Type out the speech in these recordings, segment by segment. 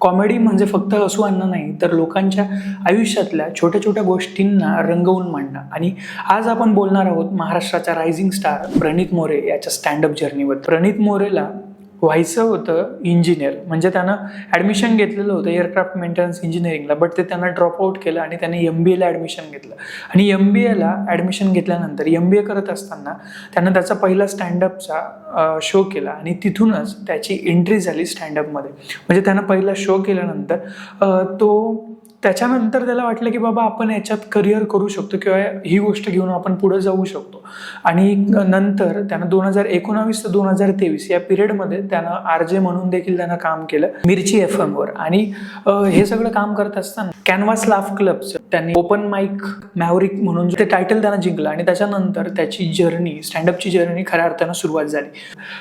Comedy म्हणजे फक्त हसू आणणं नाही तर लोकांच्या आयुष्यातल्या छोट्या छोट्या गोष्टींना रंगवून मांडणं. आणि आज आपण बोलणार आहोत महाराष्ट्राच्या रायझिंग स्टार प्रणित मोरे याच्या स्टँडअप जर्नीवर प्रणित मोरेला व्हायचं होतं इंजिनियर म्हणजे त्यानं ॲडमिशन घेतलेलं होतं एअरक्राफ्ट मेंटेनन्स इंजिनिअरिंगला बट ते त्यांना ड्रॉपआउट केलं आणि त्याने एम बी एला ॲडमिशन घेतलं. आणि एम बी एला ॲडमिशन घेतल्यानंतर एम बी ए करत असताना त्यानं त्याचा पहिला स्टँडअपचा शो केला आणि तिथूनच त्याची एंट्री झाली स्टँडअपमध्ये म्हणजे त्यानं पहिला शो केल्यानंतर तो त्याच्यानंतर त्याला वाटलं की बाबा आपण याच्यात करिअर करू शकतो किंवा ही गोष्ट घेऊन आपण पुढे जाऊ शकतो. आणि नंतर त्यानं दोन हजार एकोणावीस ते दोन हजार तेवीस या पिरियडमध्ये त्यानं आर जे म्हणून देखील त्यानं काम केलं मिरची एफ एमवर आणि हे सगळं काम करत असताना कॅनव्हास लाफ क्लबचं त्यांनी ओपन माईक मॅवरिक म्हणून ते टायटल त्यांना जिंकलं आणि त्याच्यानंतर त्याची जर्नी स्टँडअपची जर्नी खऱ्या अर्थानं सुरुवात झाली.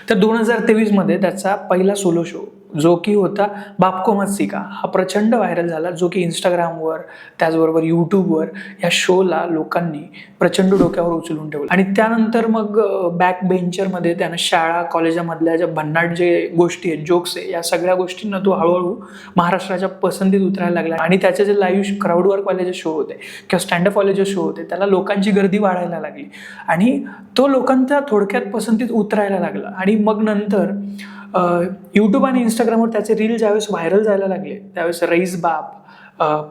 तर दोन हजार तेवीसमध्ये त्याचा पहिला सोलो शो जो की होता बापको मत्सिका हा प्रचंड व्हायरल झाला जो की इंस्टाग्रामवर त्याचबरोबर यूट्यूबवर या शोला लोकांनी प्रचंड डोक्यावर उचलून ठेवलं. आणि त्यानंतर मग बॅक बेंचरमध्ये त्यानं शाळा कॉलेजामधल्या ज्या भन्नाट जे गोष्टी आहेत जोक्स आहे या सगळ्या गोष्टींना तो हळूहळू महाराष्ट्राच्या पसंतीत उतरायला लागला. आणि त्याचे जे लाईव्ह क्राऊडवर्कवाले जे शो होते किंवा स्टँडअपवाले जे शो होते त्याला लोकांची गर्दी वाढायला लागली. आणि तो लोकांच्या थोडक्यात पसंतीत उतरायला लागला. आणि मग नंतर यूट्यूब आणि इंस्टाग्रामवर त्याचे रील ज्यावेळेस व्हायरल जायला लागले त्यावेळेस रईस बाप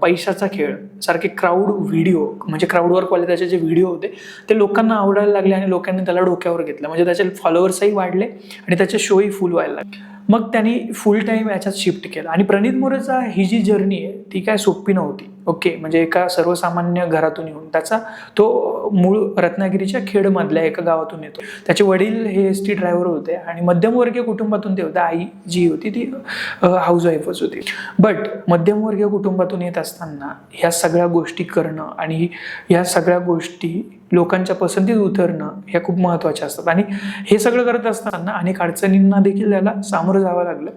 पैशाचा खेळ सारखे क्राऊड व्हिडिओ म्हणजे क्राऊडवर्कवाले त्याचे जे व्हिडिओ होते ते लोकांना आवडायला लागले आणि लोकांनी त्याला डोक्यावर घेतलं. म्हणजे त्याचे फॉलोअर्सही वाढले आणि त्याचे शोही फुल व्हायला लागले. मग त्यांनी फुल टाईम याच्यात शिफ्ट केलं. आणि प्रणित मोरेचा ही जी जर्नी आहे ती काय सोपी नव्हती. ओके म्हणजे एका सर्वसामान्य घरातून येऊन. त्याचा तो मूळ रत्नागिरीच्या खेडमधल्या एका गावातून येतो. त्याचे वडील हे एस टी ड्रायव्हर होते आणि मध्यमवर्गीय कुटुंबातून ते होते. आई जी होती ती हाऊसवाईफच होती. बट मध्यमवर्गीय कुटुंबातून येत असताना ह्या सगळ्या गोष्टी करणं आणि ह्या सगळ्या गोष्टी लोकांच्या पसंतीत उतरणं ह्या खूप महत्त्वाच्या असतात आणि हे सगळं करत असताना अनेक अडचणींना देखील त्याला सामोरं जावं लागलं.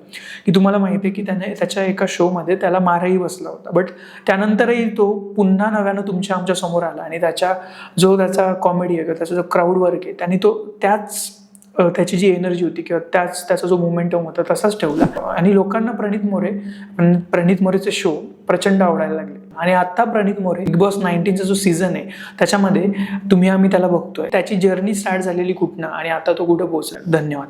की तुम्हाला माहिती आहे की त्याने त्याच्या एका शोमध्ये त्याला मारही बसला होता. बट त्यानंतरही तो पुन्हा नव्यानं तुमच्या आमच्यासमोर आला आणि त्याच्या जो त्याचा कॉमेडी आहे किंवा त्याचा जो क्राऊड वर्क आहे त्याने तो त्याच त्याची जी एनर्जी होती किंवा त्याच त्याचा जो मोमेंटम होता तसाच ठेवला. आणि लोकांना प्रणित मोरे प्रणित मोरेचे शो प्रचंड आवडायला लागले. आणि आता प्रणित मोरे बिग बॉस नाईन्टीनचा जो सीझन आहे त्याच्यामध्ये तुम्ही आम्ही त्याला बघतोय. त्याची जर्नी स्टार्ट झालेली कुठनं आणि आता तो कुठं पोहोचला? धन्यवाद.